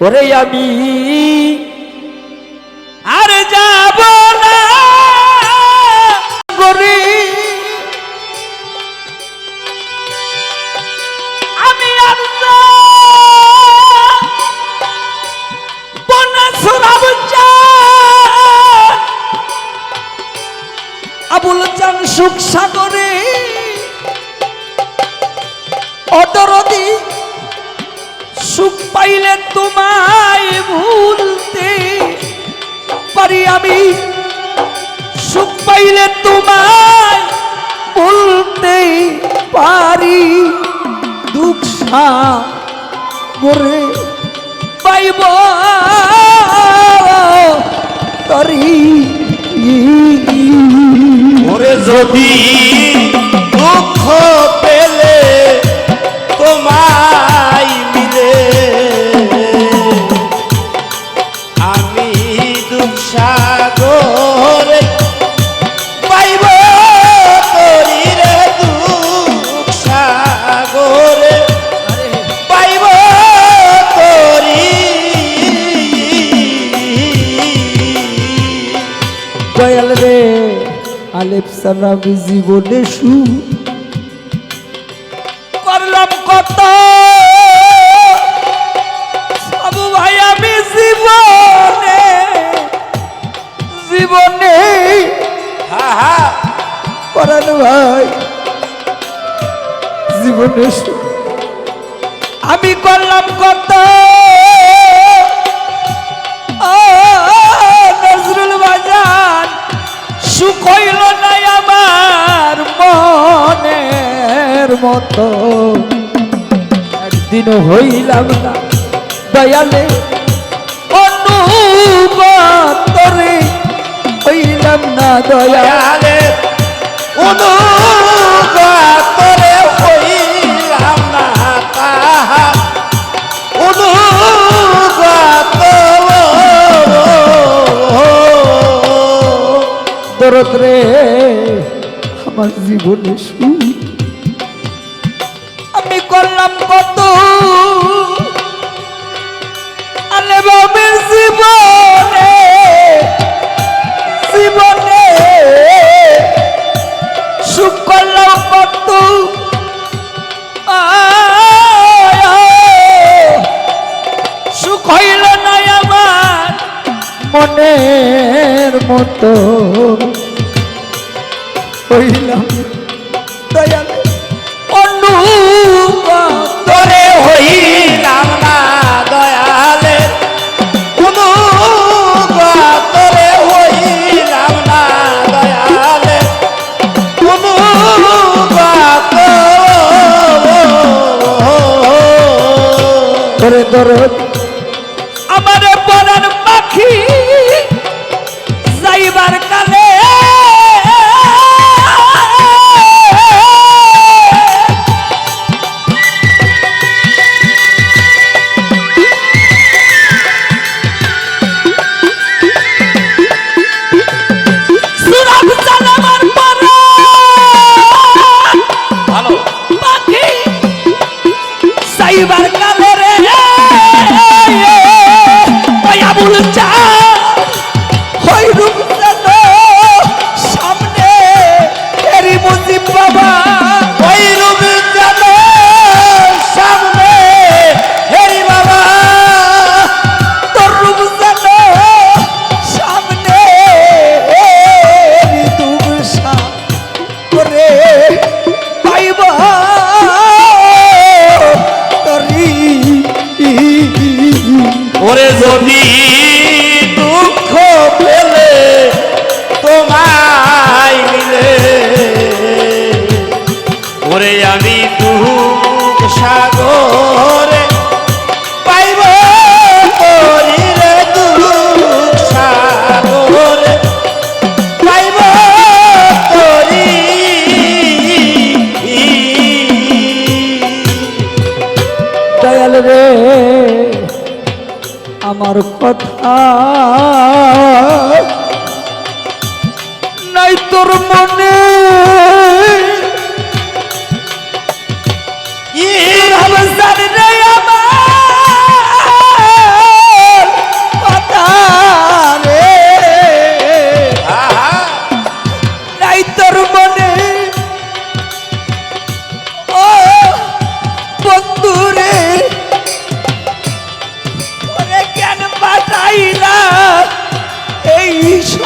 ওরে আমি আর যাব সুখ পাইলে তোমায় ভুলতে পারি আমি। সুখ পাইলে তোমায় ভুলতে পারি। দুঃখ সাগরে পাইব। সালামি জীবনে সু করলাম কত। সব ভাই আমি জীবনে জীবনে। ভাই, জীবনে সু আমি করলাম কত। নজরুল বাজান, সুখ হইল নাই আমার মনের মতো। একদিন হইলাম না দয়ালে অনুগতরে হইলাম না দয়া দয়ালে অনুগতরে হইলাম না তাহা। দরদ রে আমার জীবনে সুখ আমি করলাম কত হইলাম দয়াল অনুগত তোরে হইলাম না দয়ালে। অনুগতরে হইলাম না দয়ালে। অনুগত করে দরদ। আমার পরার পাখি সাইবার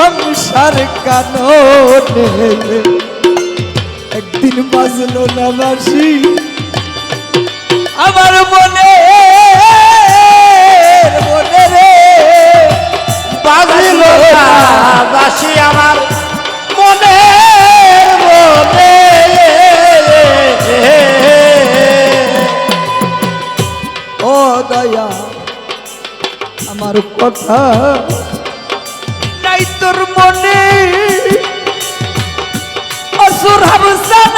সংসার কাননে। একদিন বাজলো না বাসি আমার মনে মনে রে। বাজিল বাসি আমার মনে মনে ও দয়া, আমার কথা নাই তোর মনে। অসুর হাবসান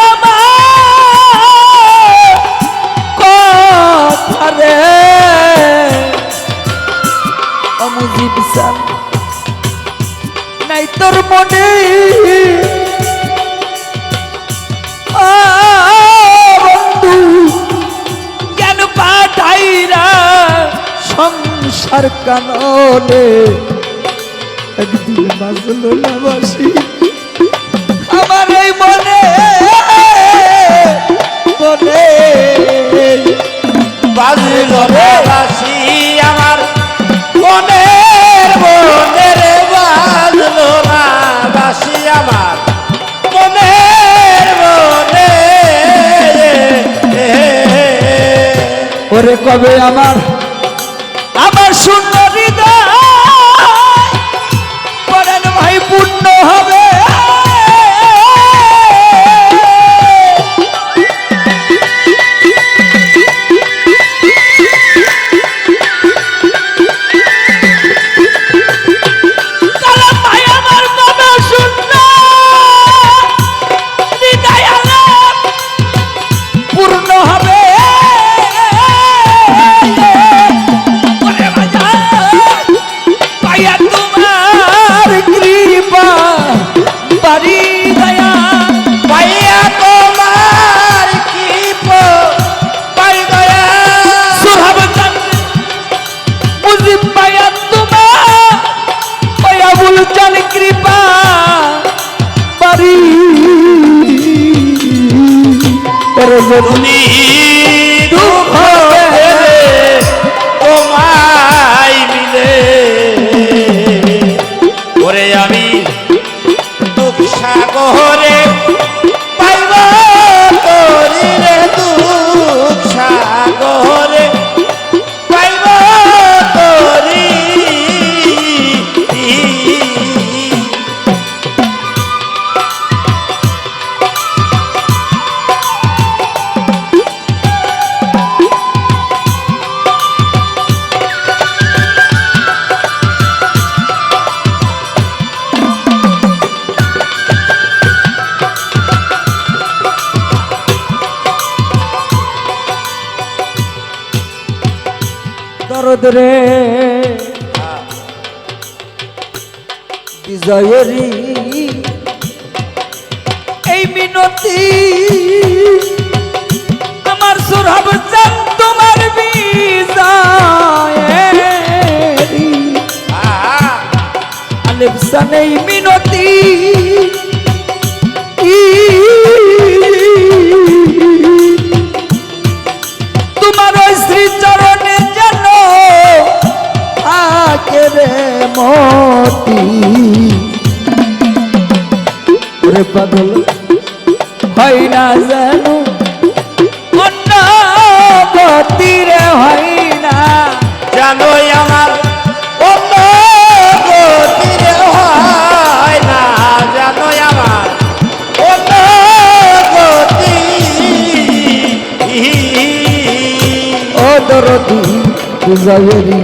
কথা রে। অমুজিব সান নাই তোর মনে। বন্ধু জ্ঞান পাঠাইরা সংসার কাননে? একদিন বাজল না বাসি আমার এই মনে মনে বাজিল না বাসি আমার মনের মনের বাজল না বাসি আমার মনের মনে ওরে কবে আমার ওরে দরদ রে। বিজয়েরি এই মিনতি আমার সুরহাব চান তোমার বিজয়েরি আলিফ সান এই মিনতি মতি ওরে পাগল, হয় না যেন অন্য গতিরে হয় না। জানোই আমার অন্য গতিরে হয় না। জানোই আমার অন্য গতি ও দরদি বুঝাইরি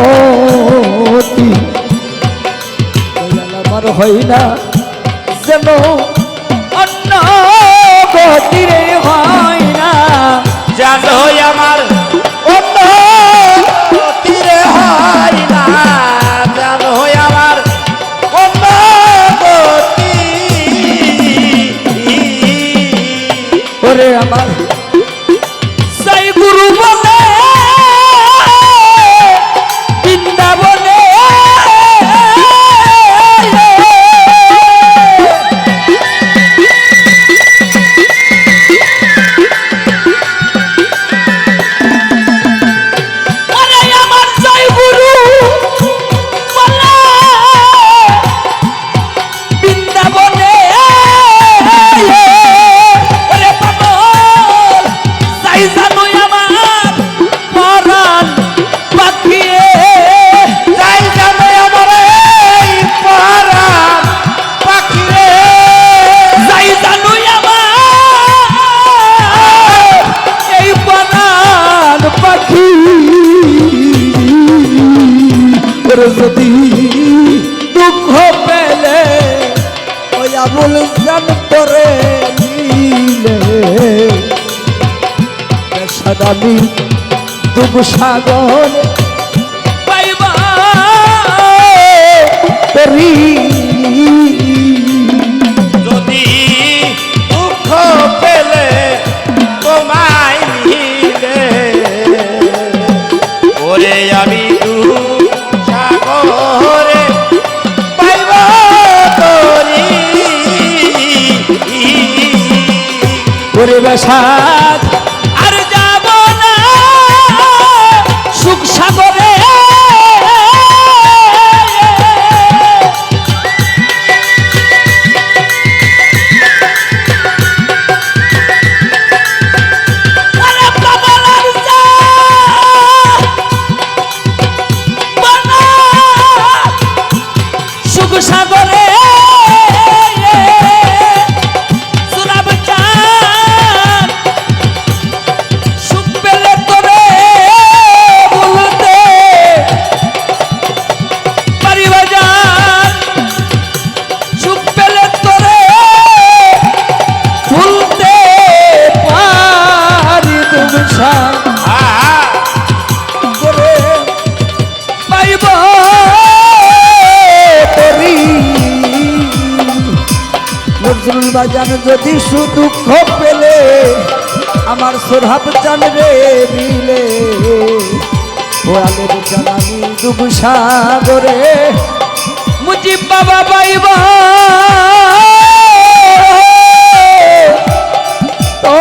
মতি আমার হই না যেন অন্য গতিরে হয় না জানোই আমার অন্য গতিরে হয় না জানোই আমার অন্য গতি। ওরে আমার যদি দুঃখ পেলে ওই আবুল জান করে নিলে। সাদামি দুঃখ সাগর পাইবা তরি ওরে বেসাদ বাজান যদি সুদুঃখ পেলে, আমার সোহাব চান রে মিলে। ওয়ালের জানানি দুব সাগরে, মুজিব বাবা বাইবা ও